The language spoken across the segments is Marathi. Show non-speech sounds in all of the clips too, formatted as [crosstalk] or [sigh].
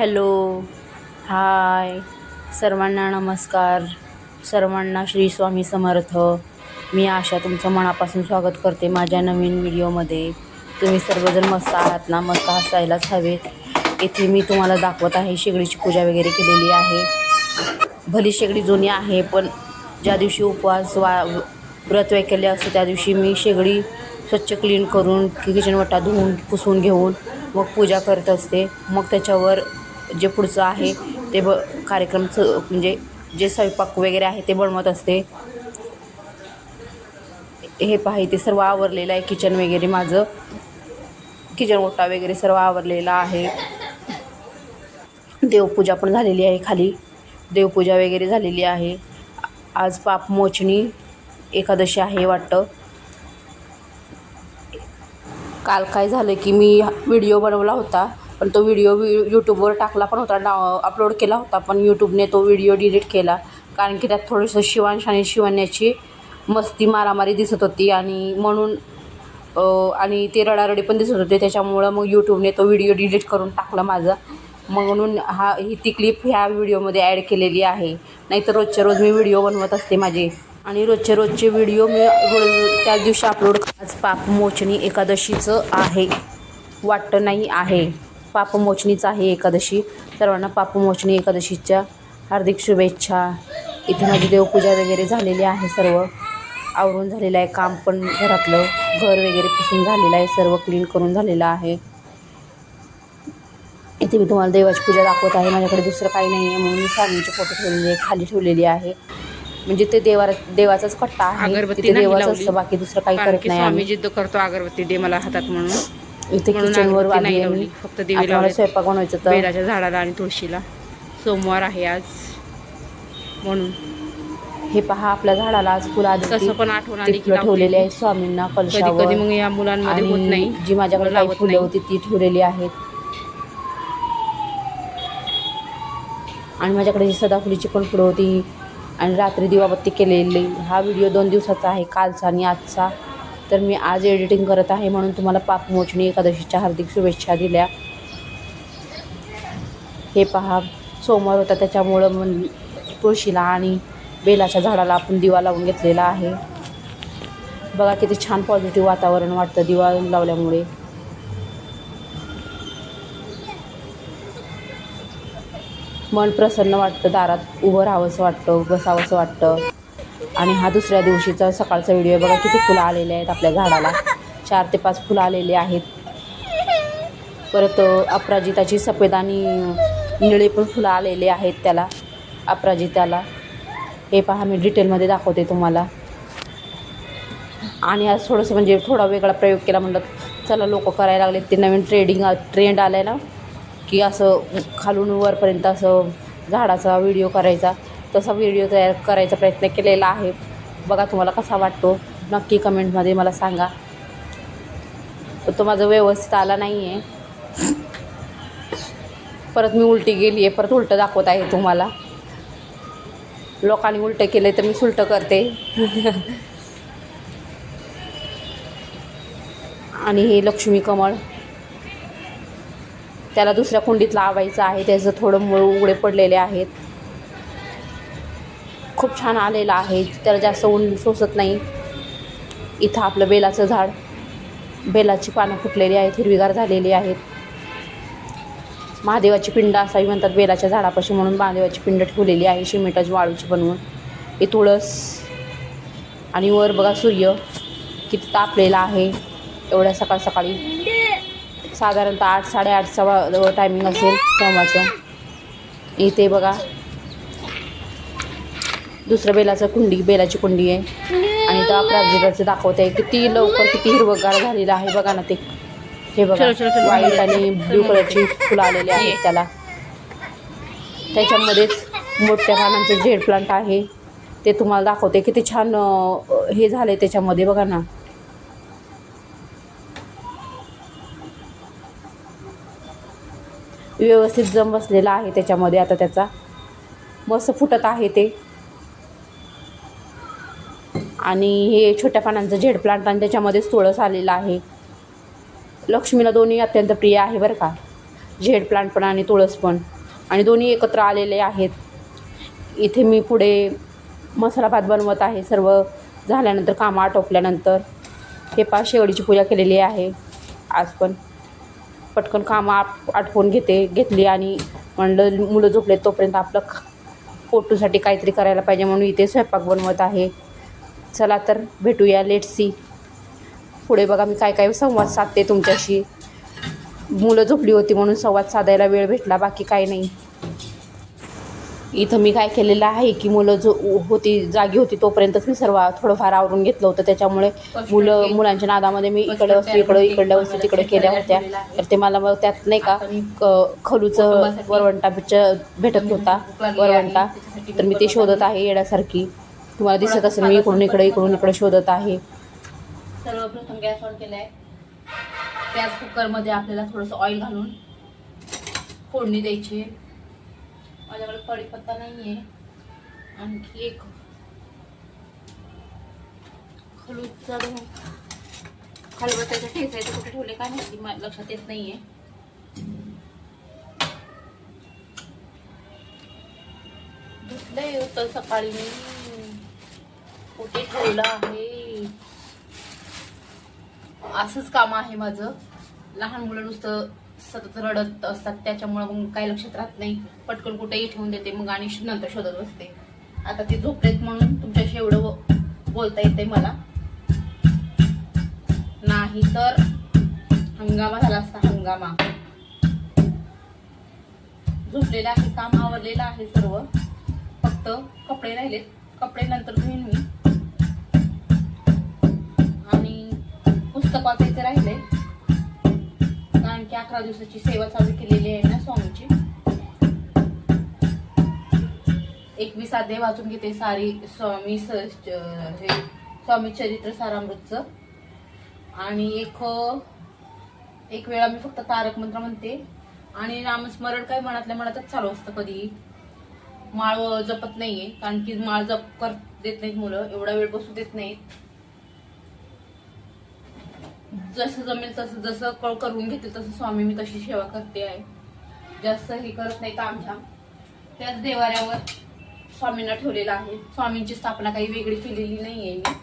हॅलो. हाय. सर्वांना नमस्कार. सर्वांना श्री स्वामी समर्थ. मी आशा तुमचं मनापासून स्वागत करते माझ्या नवीन व्हिडिओमध्ये. तुम्ही सर्वजण मस्त आहात ना? मस्त हसायलाच हवेत. येथे मी तुम्हाला दाखवत आहे शेगडीची पूजा वगैरे केलेली आहे. भली शेगडी जुनी आहे पण ज्या दिवशी उपवास वा व्रत वैकल्य असतं त्या दिवशी मी शेगडी स्वच्छ क्लीन करून किचनवटा धुवून पुसून घेऊन मग पूजा करत असते. मग त्याच्यावर जे पुढचं आहे ते ब कार्यक्रमचं म्हणजे जे स्वयंपाक वगैरे आहे ते बनवत असते. हे पाहि ते सर्व आवरलेलं आहे किचन वगैरे माझं. किचन ओटा वगैरे सर्व आवरलेला आहे. देवपूजा पण झालेली आहे खाली. देवपूजा वगैरे झालेली आहे. आज पापमोचणी एकादशी आहे वाटतं. काल काय झालं की मी व्हिडिओ बनवला होता. पण तो व्हिडिओ यूट्यूबवर टाकला पण होता डाव अपलोड केला होता पण यूट्यूबने तो व्हिडिओ डिलीट केला. कारण की त्यात थोडंसं शिवांश आणि शिवण्याची मस्ती मारामारी दिसत होती आणि म्हणून आणि ते रडारडी पण दिसत होते. त्याच्यामुळं मग यूट्यूबने तो व्हिडिओ डिलीट करून टाकला माझा. म्हणून हा ही ती क्लिप ह्या व्हिडिओमध्ये ॲड केलेली आहे. नाहीतर रोजच्या रोज मी व्हिडिओ बनवत असते माझे. आणि रोजचे रोजचे व्हिडिओ मी रोज त्या दिवशी अपलोड आज पापमोचणी एकादशीचं आहे. वाटतं नाही आहे. पापमोचणीचं आहे एकादशी. सर्वांना पापमोचणी एकादशीच्या हार्दिक शुभेच्छा. इथे माझी देवपूजा वगैरे झालेली आहे सर्व. आवरून झालेलं आहे काम पण घरातलं. घर वगैरे पुसून झालेलं आहे सर्व क्लीन करून झालेलं आहे. इथे मी तुम्हाला देवाची पूजा दाखवत आहे. माझ्याकडे दुसरं काही नाही आहे म्हणून मी स्वामींचे फोटो ठेवलेले खाली ठेवलेली आहे. म्हणजे ते देवा देवाचाच कट्टा आहे. अगरबत्ती तिथे नाही देवाचं लावली. असतं बाकी दुसरं काही कारण करत की नाही स्वामी आम्ही जिद्द करतो अगरबत्ती दे मला हातात म्हणून. इथे किचनवर नाही लावली. फक्त देवी आता मला लावले. स्वयंपाक बनवायचं तर बेलाच्या झाडाला आणि तुळशीला सोमवार आहे आज म्हणून हे पहा आपल्या झाडाला आज फुलं तसं होती. पण आठवण आली की ठेवलेली. आहे स्वामींना कधी मग या मुलांमध्ये होत नाही जी माझ्याकडे काही लावत फुलं. होती ती ठेवलेली आहेत आणि माझ्याकडे जी सदाफुलीची पण फुलं होती आणि रात्री दिवाबत्ती केलेली हा व्हिडिओ दोन दिवसाचा आहे कालचा आणि आजचा तर मी आज एडिटिंग करत आहे म्हणून तुम्हाला पापमोचणी एकादशीच्या हार्दिक शुभेच्छा दिल्या. हे पहा सोमवार होता त्याच्यामुळं मन तुळशीला आणि बेलाच्या झाडाला आपण दिवा लावून घेतलेला आहे. बघा किती छान पॉझिटिव्ह वातावरण वाटतं दिवा लावल्यामुळे. मन प्रसन्न वाटतं दारात उभं राहावंसं वाटतं बसावंसं वाटतं. आणि हा दुसऱ्या दिवशीचा सकाळचा व्हिडिओ आहे. बघा किती फुलं आलेले आहेत आपल्या झाडाला. चार ते पाच फुलं आलेले आहेत. परत अपराजिताची सफेद आणि निळे पण फुलं आलेले आहेत त्याला. अपराजिताला. हे पहा मी डिटेलमध्ये दाखवते तुम्हाला. आणि आज थोडंसं म्हणजे थोडा वेगळा प्रयोग केला म्हणलं चला लोक करायला लागले ते नवीन ट्रेडिंग ट्रेंड आलं आहे ना की असं खालून वरपर्यंत असं झाडाचा व्हिडिओ करायचा. तसा व्हिडिओ तयार करायचा प्रयत्न केलेला आहे. बघा तुम्हाला कसा वाटतो? नक्की कमेंटमध्ये मला सांगा. तो माझा व्यवस्थित आला नाही आहे परत मी उलटी गेली आहे परत उलटं दाखवत आहे तुम्हाला. लोकांनी उलटं केलं तर मी सुलटं करते. [laughs] आणि हे लक्ष्मी कमळ. त्याला दुसऱ्या कुंडीत लावायचं आहे. त्याचं थोडं मूळ उघडे पडलेले आहेत. खूप छान आलेलं आहे त्याला जास्त ऊन सोसत नाही. इथं आपलं बेलाचं झाड बेलाची पानं फुटलेली आहेत हिरवीगार झालेली आहेत. महादेवाची पिंड असावी म्हणतात बेलाच्या झाडापाशी म्हणून महादेवाची पिंड ठेवलेली आहे शिमेटाची वाळूची बनवून. हे तुळस आणि वर बघा सूर्य किती तापलेला आहे. एवढ्या सकाळ सकाळी साधारणतः आठ साडेआठचा टायमिंग असेल तेव्हाचं. इथे बघा दुसरं बेलाचं कुंडी बेलाची कुंडी आहे. आणि त्या अपराजिताचं दाखवते किती लवकर किती हिरवगार झालेलं आहे. बघा ना ते. हे बघा चलो, चलो, चलो. व्हाईट आणि ब्ल्यू कलरची फुलं आलेली आहेत त्याला. त्याच्यामध्येच मोठ्या पानांचं झेड प्लांट आहे. ते तुम्हाला दाखवते किती छान अं, हे झाले त्याच्यामध्ये. बघा ना. व्यवस्थित जम बसलेला आहे त्याच्यामध्ये. आता त्याचा मस्त फुटत आहे ते. आणि हे छोट्या पानांचं झेड प्लांट आणि त्याच्यामध्येच तुळस आलेलं आहे. लक्ष्मीला दोन्ही अत्यंत प्रिय आहे बरं का. झेड प्लांट पण आणि तुळस पण. आणि दोन्ही एकत्र आलेले आहेत. इथे मी पुढे मसाला भात बनवत आहे. सर्व झाल्यानंतर कामं आटोपल्यानंतर. हे पा शेवडीची पूजा केलेली आहे. आज पण. पटकन कामं आप आटपून घेते घेतली आणि म्हणलं मुलं झोपले तोपर्यंत आपलं पोटूसाठी काहीतरी करायला पाहिजे म्हणून इथे स्वयंपाक बनवत आहे. चला तर भेटूया लेट सी पुढे बघा मी काय काय संवाद साधते तुमच्याशी. मुलं झोपली होती म्हणून संवाद साधायला वेळ भेटला बाकी काही नाही. इथं मी काय केलेलं आहे की मुलं जो होती जागी होती तोपर्यंतच मी सर्व थोडंफार आवरून घेतलं होतं. त्याच्यामुळे मुलं मुलांच्या नादामध्ये मी इकडे वस्तू इकडं इकडल्या वस्तू तिकडे केल्या होत्या. तर ते मला मग त्यात नाही का खलूचं वरवंटा भेटत होता वरवंटा. तर मी ते शोधत आहे येण्यासारखी तुम्हाला दिसत असेल मी इकडून इकडे इकडून इकडे शोधत आहे. सर्वप्रथम गॅस ऑन केलाय. गॅस कुकरमध्ये आपल्याला थोडंसं ऑइल घालून फोडणी द्यायची माझ्याकडे कढीपत्ता नाही आहे आणखी एक खलूचा खलबत्त्याचं ठेचायचं कुठे ठेवले काय माहिती लक्षात येत नाही आहे धुतलंय होतं सकाळी मी. कुठे ठेवलं आहे? असंच काम आहे माझं. लहान मुलं नुसतं सतत रडत असतात त्याच्यामुळं मग काही लक्षात राहत नाही. पटकन कुठेही ठेवून देते मग आणि नंतर शोधत बसते. आता ते झोपलेत म्हणून तुमच्याशी एवढं बोलता येते मला. नाही तर हंगामा झाला असता हंगामा. झोपलेलं आहे काम आवरलेलं आहे सर्व. फक्त कपडे राहिलेत. कपडे नंतर धुईन मी. अकरा दिवसाची सेवा चालू केलेली आहे ना स्वामीची? एकवीस आधे वाचून घेते सारी स्वामी च- हे स्वामी चरित्र सारामृतचं. आणि एक एक वेळा मी फक्त तारक मंत्र म्हणते. आणि नामस्मरण काय मनातल्या मनातच चालू असतं कधी. माळ जपत नाहीये कारण की माळ जप कर देत नाहीत मुलं एवढा वेळ बसू देत नाहीत. जसं जमेल तसं जसं कळ करून घेतील तसं स्वामी मी तशी सेवा करते आहे. जास्त हे करत नाही आमच्या. त्याच देवाऱ्यावर स्वामींना ठेवलेलं आहे. स्वामींची स्थापना काही वेगळी केलेली नाहीये मी.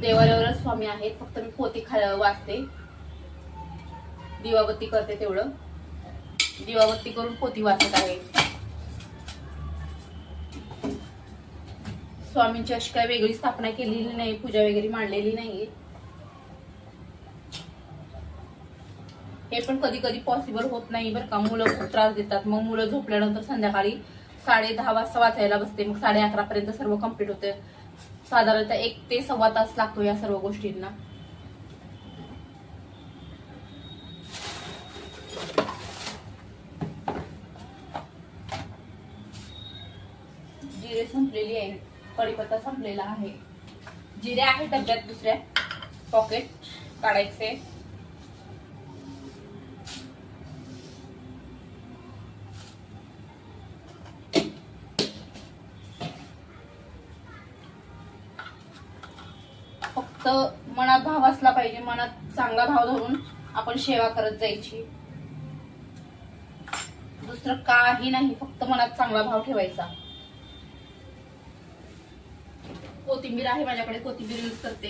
देवाऱ्यावरच स्वामी आहेत. फक्त मी पोती खा वाचते. दिवाबत्ती करते तेवढं. दिवाबत्ती करून पोती वाचत आहे. स्वामींची अशी काही वेगळी स्थापना केलेली नाही पूजा वगैरे मांडलेली नाही. हे पण कधी कधी पॉसिबल होत नाही बरं का. मुलं खूप त्रास देतात. मग मुलं झोपल्यानंतर संध्याकाळी साडे दहा वाजता वाचायला बसते. मग साडे अकरा पर्यंत सर्व कंप्लीट होते. साधारणतः एक ते सव्वा तास लागतो या सर्व गोष्टींना. जिरे संपलेली आहे. कढीपत्ता संपलेला आहे. जिरे आहे डब्यात दुसऱ्या. पॉकेट काढायचे. फक्त मनात भाव असला पाहिजे. मनात चांगला भाव धरून आपण सेवा करत जायची. दुसरं काही नाही. फक्त मनात चांगला भाव ठेवायचा. कोथिंबीर आहे माझ्याकडे कोथिंबीर यूज करते.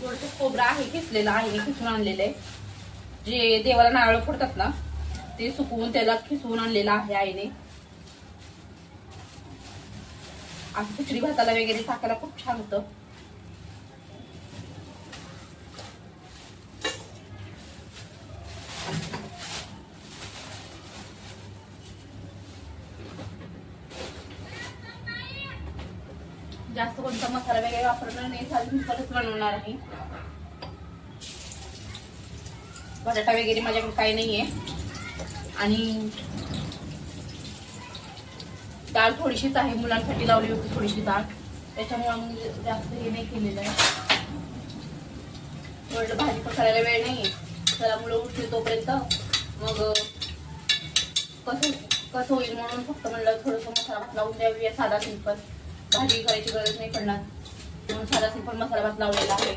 थोडस खोबरं आहे किसलेलं आहे खिसून आणलेलं आहे. जे देवाला नारळ फोडतात ना ते सुकवून त्याला खिसवून आणलेलं आहे आईने. असं खिचडी भाताला वगैरे टाकायला खूप छान होतं. जास्त कोणता मसाला वगैरे वापरणार नाही चालून परत बनवणार आहे. बटाटा वगैरे माझ्याकडे काही नाही आहे आणि डाळ थोडीशीच आहे मुलांसाठी लावली होती थोडीशी डाळ त्याच्यामुळे मग जास्त हे नाही केलेलं आहे. म्हटलं भाजी पण करायला वेळ नाही चला मुलं उठली तोपर्यंत मग कसं कसं होईल म्हणून फक्त म्हणलं थोडंसं मसाला लावून द्यावी साधा सिंपल. भाजी करायची गरज नाही पडणार. म्हणून साधा सिंपल मसाला भात लावलेला आहे.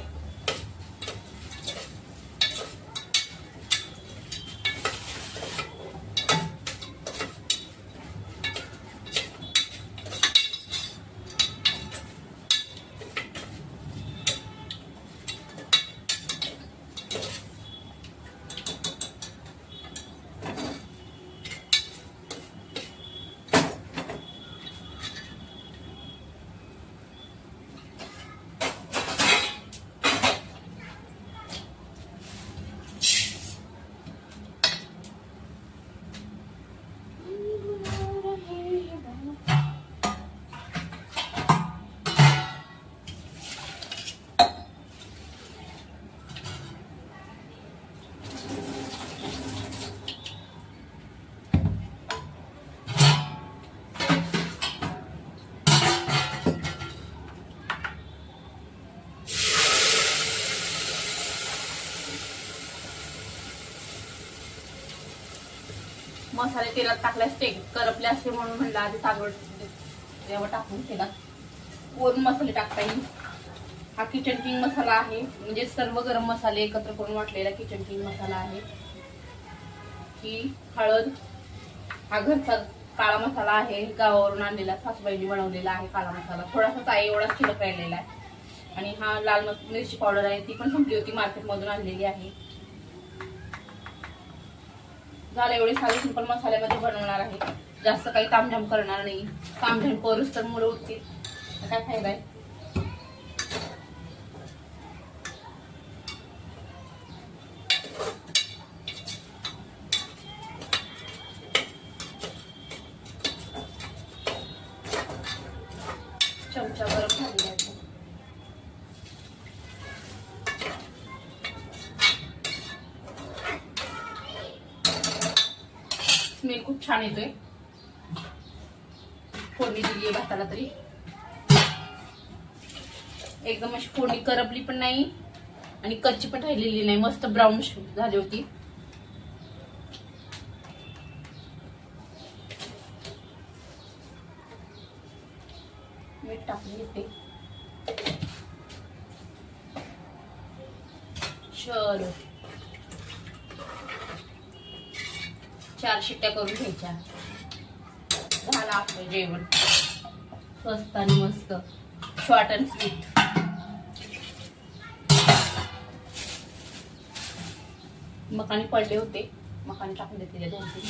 मसाले तेलात टाकल्यास ते करपले असते म्हणून म्हणलं आधी तांदूळ जेव्हा टाकून तेलात वरून मसाले टाकता येईल. हा किचन किंग मसाला आहे. म्हणजे सर्व गरम मसाले एकत्र करून वाटलेला किचन किंग मसाला आहे. ही हळद हा घरचा काळा मसाला आहे. गावावरून आणलेला सासूबाईने बनवलेला आहे काळा मसाला. थोडासा आहे एवढाच शिल्लक राहिलेला आहे. आणि हा लाल मिरची पावडर आहे ती पण संपली होती मार्केटमधून आणलेली आहे. झालं एवढे साधे सिंपल मसाल्यामध्ये बनवणार आहे. जास्त काही तामझाम करणार नाही. तामझाम करूच तर मुलं उठतील. काय फायदा आहे चमचा गरम झालेला आहे स्मेल खूप छान येतोय. फोडणी दिली आहे भाताला तरी. एकदम अशी फोडणी करपली पण नाही आणि कच्ची पण राहिलेली नाही. मस्त ब्राऊन झाली होती. मीठ टाकून घेते. चलो चार शिट्ट्या करून घ्यायच्या. झालं आपलं जेवण. स्वस्त आणि मस्त. शॉर्ट अँड स्वीट मकाने पडले होते. मकाने टाकून देते दोन तीन